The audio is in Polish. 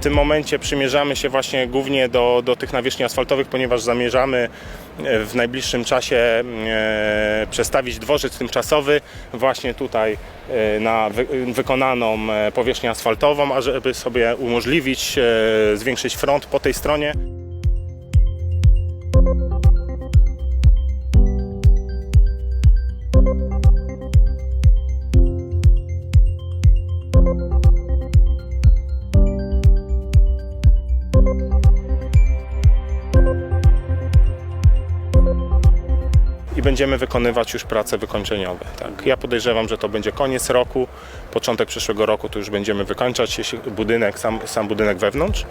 W tym momencie przymierzamy się właśnie głównie do, do tych nawierzchni asfaltowych, ponieważ zamierzamy e, w najbliższym czasie e, przestawić dworzec tymczasowy właśnie tutaj e, na wy, wykonaną powierzchnię asfaltową, ażeby sobie umożliwić zwiększyć front po tej stronie. I będziemy wykonywać już prace wykończeniowe. Tak. Ja podejrzewam, że to będzie koniec roku, początek przyszłego roku to już będziemy wykończać budynek, sam, sam budynek wewnątrz.